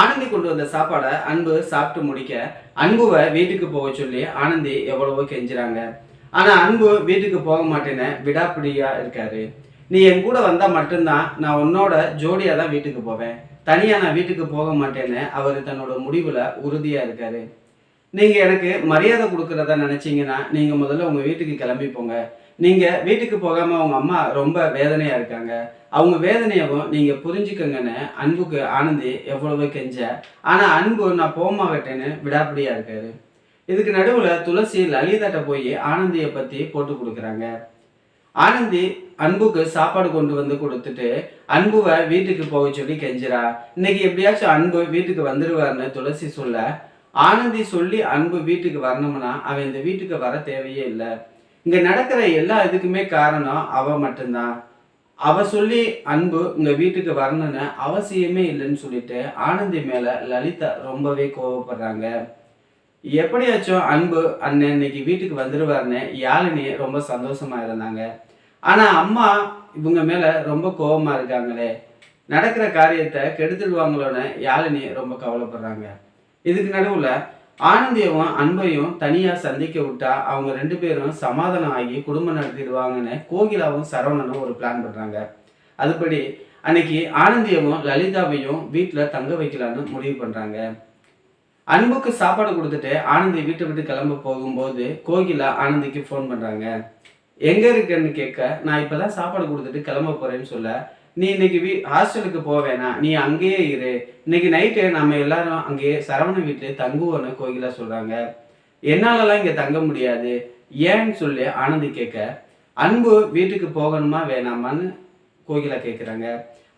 ஆனந்தி கொண்டு வந்த சாப்பாடை அன்பு சாப்பிட்டு முடிக்க அன்புவை வீட்டுக்கு போக சொல்லி ஆனந்தி எவ்வளவோ கெஞ்சுறாங்க. ஆனா அன்பு வீட்டுக்கு போக மாட்டேன்னு விடாப்பிடியா இருக்காரு. நீ என் கூட வந்தா மட்டும்தான் நான் உன்னோட ஜோடியா தான் வீட்டுக்கு போவேன். தனியா நான் வீட்டுக்கு போக மாட்டேன்னு அவர் தன்னோட முடிவுல உறுதியா இருக்காரு. நீங்க எனக்கு மரியாதை கொடுக்கறதா நினைச்சீங்கன்னா நீங்க முதல்ல உங்க வீட்டுக்கு கிளம்பி போங்க. நீங்கள் வீட்டுக்கு போகாமல் அவங்க அம்மா ரொம்ப வேதனையாக இருக்காங்க. அவங்க வேதனையவும் நீங்கள் புரிஞ்சுக்கங்கன்னு அன்புக்கு ஆனந்தி எவ்வளவோ கெஞ்ச. ஆனால் அன்பு நான் போகமாகட்டேன்னு விடாப்பிடியா இருக்காரு. இதுக்கு நடுவில் துளசி லலிதாட்ட போய் ஆனந்தியை பற்றி போட்டு கொடுக்குறாங்க. ஆனந்தி அன்புக்கு சாப்பாடு கொண்டு வந்து கொடுத்துட்டு அன்புவை வீட்டுக்கு போக சொல்லி கெஞ்சிரா இன்னைக்கு எப்படியாச்சும் அன்பு வீட்டுக்கு வந்துடுவார்னு துளசி சொல்ல ஆனந்தி சொல்லி அன்பு வீட்டுக்கு வரணும்னா அவன் இந்த வீட்டுக்கு வர தேவையே இல்லை. இங்கே நடக்கிற எல்லா இதுக்குமே காரணம் அவ மட்டும்தான். அவ சொல்லி அன்பு உங்கள் வீட்டுக்கு வரணும்னு அவசியமே இல்லைன்னு சொல்லிட்டு ஆனந்தி மேலே லலிதா ரொம்பவே கோவப்படுறாங்க. எப்படியாச்சும் அன்பு அண்ணன் இன்னைக்கு வீட்டுக்கு வந்துடுவாருன்னு யாழினி ரொம்ப சந்தோஷமா இருந்தாங்க. ஆனால் அம்மா இவங்க மேலே ரொம்ப கோபமாக இருக்காங்களே. நடக்கிற காரியத்தை கெடுத்துடுவாங்களோன்னு யாழினி ரொம்ப கவலைப்படுறாங்க. இதுக்கு நடுவில் ஆனந்தியவும் அன்பையும் தனியாக சந்திக்க விட்டா அவங்க ரெண்டு பேரும் சமாதானம் ஆகி குடும்பம் நடத்திடுவாங்கன்னு கோகிலாவும் சரவணனும் ஒரு பிளான் பண்ணுறாங்க அதுபடி அன்னைக்கு ஆனந்தியவும் லலிதாவையும் வீட்டில் தங்க வைக்கலான்னு முடிவு பண்ணுறாங்க அன்புக்கு சாப்பாடு கொடுத்துட்டு ஆனந்தி வீட்டை விட்டு கிளம்ப போகும்போது கோகிலா ஆனந்திக்கு ஃபோன் பண்ணுறாங்க எங்கே இருக்கேன்னு கேட்க நான் இப்பதான் சாப்பாடு கொடுத்துட்டு கிளம்ப போகிறேன்னு சொல்ல நீ இன்னைக்கு வீ ஹாஸ்டலுக்கு போவேனா? நீ அங்கேயே இரு. இன்னைக்கு நைட்டு நம்ம எல்லாரும் அங்கேயே சரவண வீட்டுல தங்குவோன்னு கோகிலா சொல்றாங்க. என்னாலலாம் இங்க தங்க முடியாது. ஏன்னு சொல்லி ஆனந்தி கேட்க அன்பு வீட்டுக்கு போகணுமா வேணாமான்னு கோகிலா கேட்குறாங்க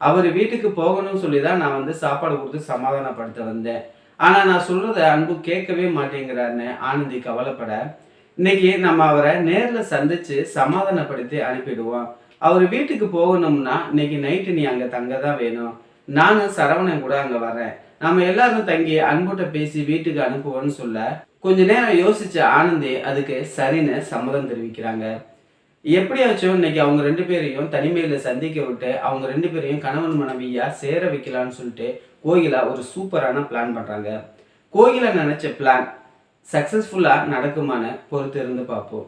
அவர் வீட்டுக்கு போகணும்னு சொல்லி தான் நான் வந்து சாப்பாடு கொடுத்து சமாதானப்படுத்த வந்தேன். ஆனால் நான் சொல்கிறத அன்பு கேட்கவே மாட்டேங்கிறாருன்னு ஆனந்தி கவலைப்பட இன்னைக்கு நம்ம அவரை நேரில் சந்திச்சு சமாதானப்படுத்தி அனுப்பிடுவோம். அவர் வீட்டுக்கு போகணும்னா இன்னைக்கு நைட்டு நீ அங்கே தங்க தான் வேணும். நானும் சரவணன் கூட அங்கே வரேன். நம்ம எல்லாரும் தங்கி அன்புட்ட பேசி வீட்டுக்கு அனுப்புவோம்னு சொல்ல கொஞ்ச நேரம் யோசிச்ச ஆனந்தி அதுக்கு சரின்னு சம்மதம் தெரிவிக்கிறாங்க. எப்படியாச்சும் இன்னைக்கு அவங்க ரெண்டு பேரையும் தனிமையில சந்திக்க விட்டு அவங்க ரெண்டு பேரையும் கணவன் மனைவியா சேர வைக்கலாம்னு சொல்லிட்டு கோகிலா ஒரு சூப்பரான பிளான் பண்றாங்க. கோகிலா நினைச்ச பிளான் சக்ஸஸ்ஃபுல்லாக நடக்குமான பொறுத்து இருந்து பார்ப்போம்.